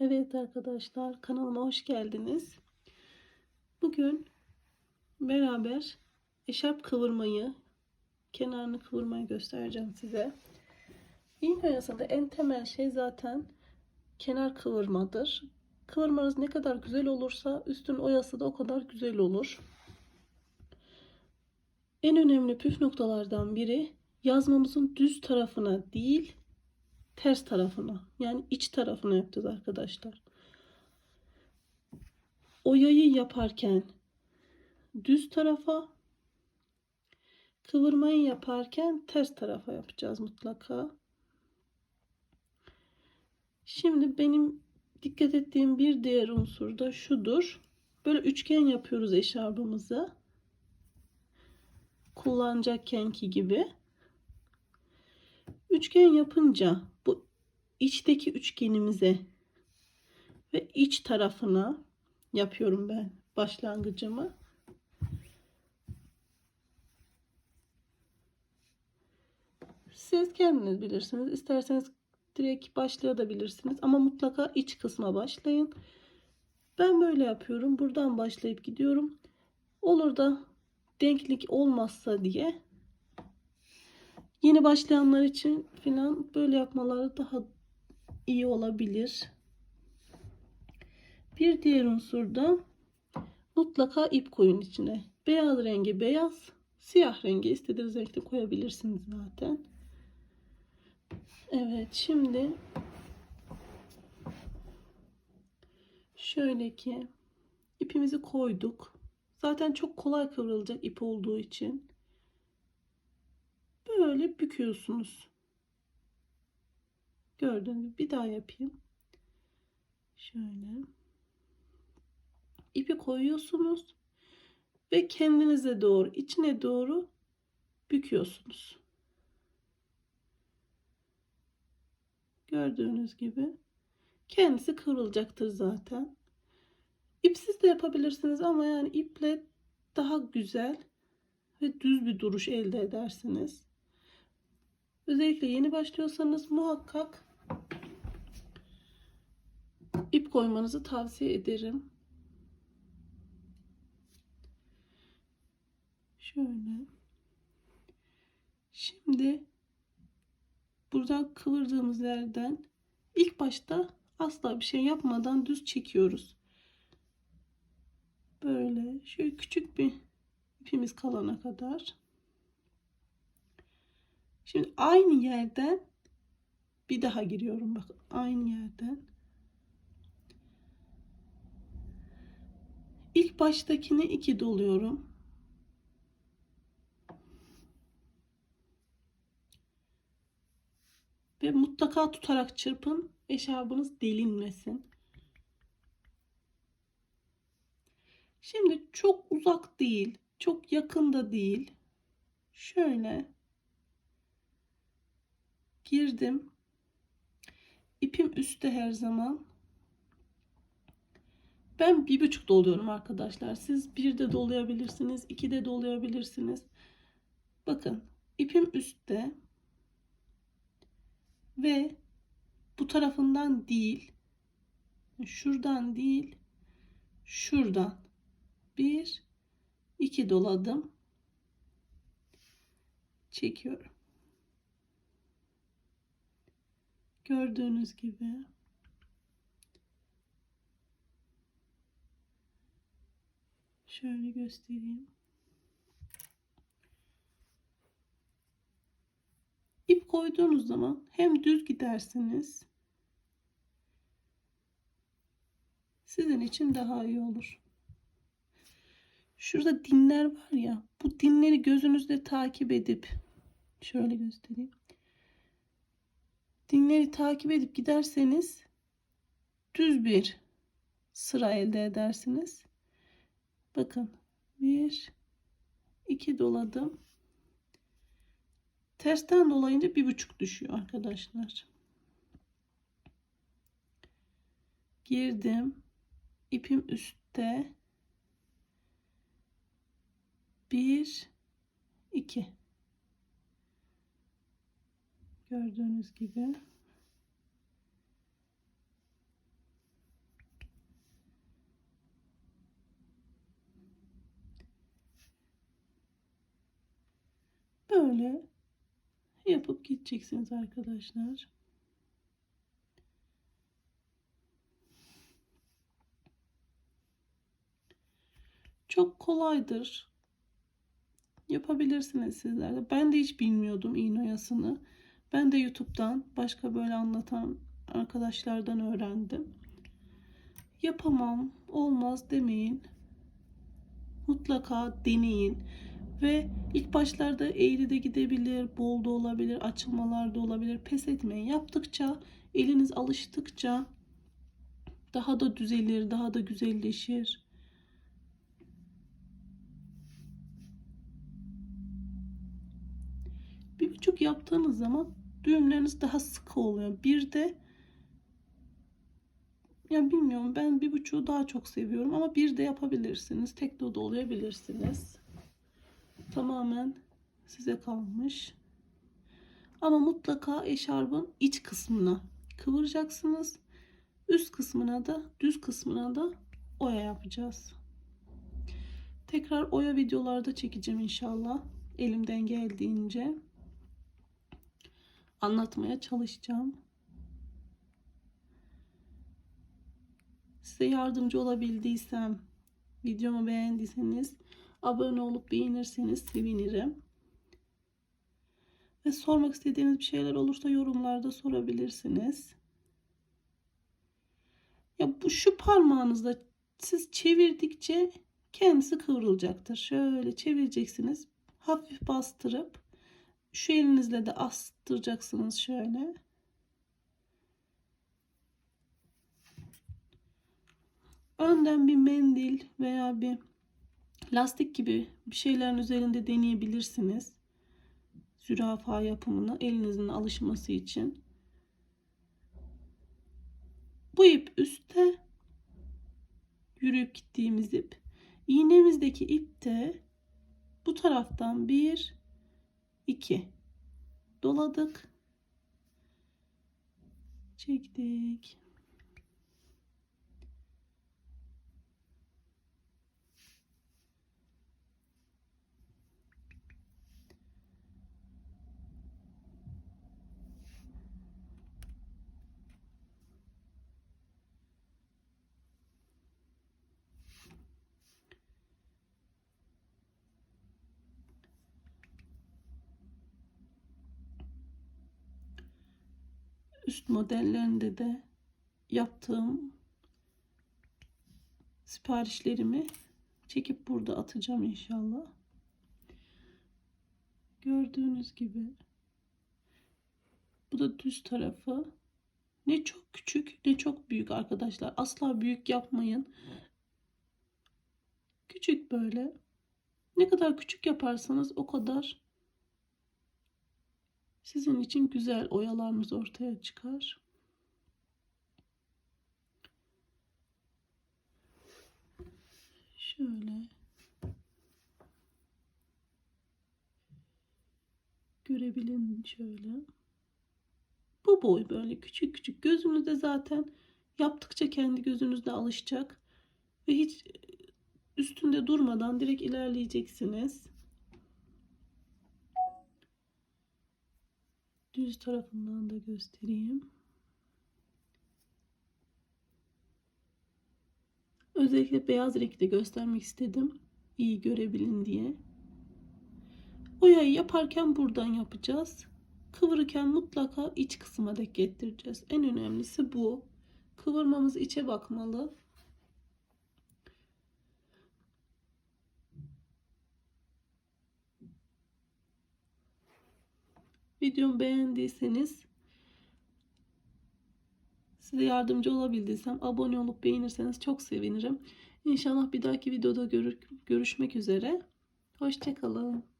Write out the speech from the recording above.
Evet arkadaşlar kanalıma hoş geldiniz. Bugün beraber eşarp kıvırmayı, kenarını kıvırmayı göstereceğim size. İğne oyasında en temel şey zaten kenar kıvırmadır. Kıvırmanız ne kadar güzel olursa üstün oyası da o kadar güzel olur. En önemli püf noktalardan biri yazmamızın düz tarafına değil ters tarafına yani iç tarafına yapacağız arkadaşlar. Oyayı yaparken düz tarafa kıvırmayı yaparken ters tarafa yapacağız mutlaka. Şimdi benim dikkat ettiğim bir diğer unsur da şudur. Böyle üçgen yapıyoruz eşarbımızı. Kullanacakkenki gibi. Üçgen yapınca bu içteki üçgenimize ve iç tarafına yapıyorum ben başlangıcımı. Siz kendiniz bilirsiniz. İsterseniz direkt başlayabilirsiniz ama mutlaka iç kısma başlayın. Ben böyle yapıyorum. Buradan başlayıp gidiyorum. Olur da denklik olmazsa diye yeni başlayanlar için filan böyle yapmaları daha iyi olabilir. Bir diğer unsur da mutlaka ip koyun içine. Beyaz rengi beyaz, siyah rengi istediğiniz renkte koyabilirsiniz zaten. Evet şimdi şöyle ki ipimizi koyduk. Zaten çok kolay kıvrılacak ip olduğu için böyle büküyorsunuz. Gördüğünüz gibi bir daha yapayım. Şöyle. ipi koyuyorsunuz ve kendinize doğru, içine doğru büküyorsunuz. Gördüğünüz gibi kendisi kıvrılacaktır zaten. İpsiz de yapabilirsiniz ama yani iple daha güzel ve düz bir duruş elde edersiniz. Özellikle yeni başlıyorsanız muhakkak ip koymanızı tavsiye ederim. Şöyle. Şimdi buradan kıvırdığımız yerden ilk başta asla bir şey yapmadan düz çekiyoruz. Böyle şöyle küçük bir ipimiz kalana kadar. Şimdi aynı yerden bir daha giriyorum. Bak aynı yerden. İlk baştakini iki doluyorum. Ve mutlaka tutarak çırpın. Eşarbınız delinmesin. Şimdi çok uzak değil. Çok yakında değil. Şöyle girdim. İpim üstte her zaman. Ben bir buçuk doluyorum arkadaşlar. Siz bir de dolayabilirsiniz. iki de dolayabilirsiniz. Bakın ipim üstte. Ve bu tarafından değil. Şuradan değil. Şuradan. Bir, iki doladım. Çekiyorum. Gördüğünüz gibi. Şöyle göstereyim. İp koyduğunuz zaman hem düz gidersiniz. Sizin için daha iyi olur. Şurada dinler var ya. Bu dinleri gözünüzde takip edip şöyle göstereyim dinleri takip edip giderseniz düz bir sıra elde edersiniz. Bakın bir iki doladım. Tersten dolayınca bir buçuk düşüyor arkadaşlar. Girdim. ipim üstte. Bir, iki. Gördüğünüz gibi böyle yapıp gideceksiniz arkadaşlar. Çok kolaydır. Yapabilirsiniz sizler. Ben de hiç bilmiyordum iğne oyasını. Ben de YouTube'dan başka böyle anlatan arkadaşlardan öğrendim. Yapamam, olmaz demeyin. Mutlaka deneyin. Ve ilk başlarda eğri de gidebilir, bol da olabilir, açılmalar da olabilir. Pes etmeyin. Yaptıkça, eliniz alıştıkça daha da düzelir, daha da güzelleşir. Bir buçuk yaptığınız zaman düğümleriniz daha sıkı oluyor. Bir de ya bilmiyorum ben bir buçuğu daha çok seviyorum ama bir de yapabilirsiniz. Tek de dolayabilirsiniz. Tamamen size kalmış. Ama mutlaka eşarbın iç kısmına kıvıracaksınız. Üst kısmına da düz kısmına da oya yapacağız. Tekrar oya videolarda çekeceğim inşallah. Elimden geldiğince anlatmaya çalışacağım. Size yardımcı olabildiysem, videomu beğendiyseniz abone olup beğenirseniz sevinirim. Ve sormak istediğiniz bir şeyler olursa yorumlarda sorabilirsiniz. Ya bu şu parmağınızda siz çevirdikçe kendisi kıvrılacaktır. Şöyle çevireceksiniz. Hafif bastırıp şu elinizle de astıracaksınız şöyle. Önden bir mendil veya bir lastik gibi bir şeylerin üzerinde deneyebilirsiniz. Zürafa yapımını elinizin alışması için. Bu ip üstte yürüyüp gittiğimiz ip. İğnemizdeki ip de bu taraftan bir 2 doladık. Çektik üst modellerinde de yaptığım siparişlerimi çekip burada atacağım inşallah. Gördüğünüz gibi bu da düz tarafı. Ne çok küçük ne çok büyük arkadaşlar. Asla büyük yapmayın. Küçük böyle. Ne kadar küçük yaparsanız o kadar sizin için güzel oyalarımız ortaya çıkar. Şöyle görebilin şöyle. Bu boy böyle küçük küçük gözünüzde zaten yaptıkça kendi gözünüzde alışacak ve hiç üstünde durmadan direkt ilerleyeceksiniz. Düz tarafından da göstereyim. Özellikle beyaz renkte göstermek istedim. İyi görebilin diye. Oyayı yaparken buradan yapacağız. Kıvırırken mutlaka iç kısma dek getireceğiz. En önemlisi bu. Kıvırmamız içe bakmalı. Videomu beğendiyseniz size yardımcı olabildiysem abone olup beğenirseniz çok sevinirim. İnşallah bir dahaki videoda görüşmek üzere. Hoşçakalın.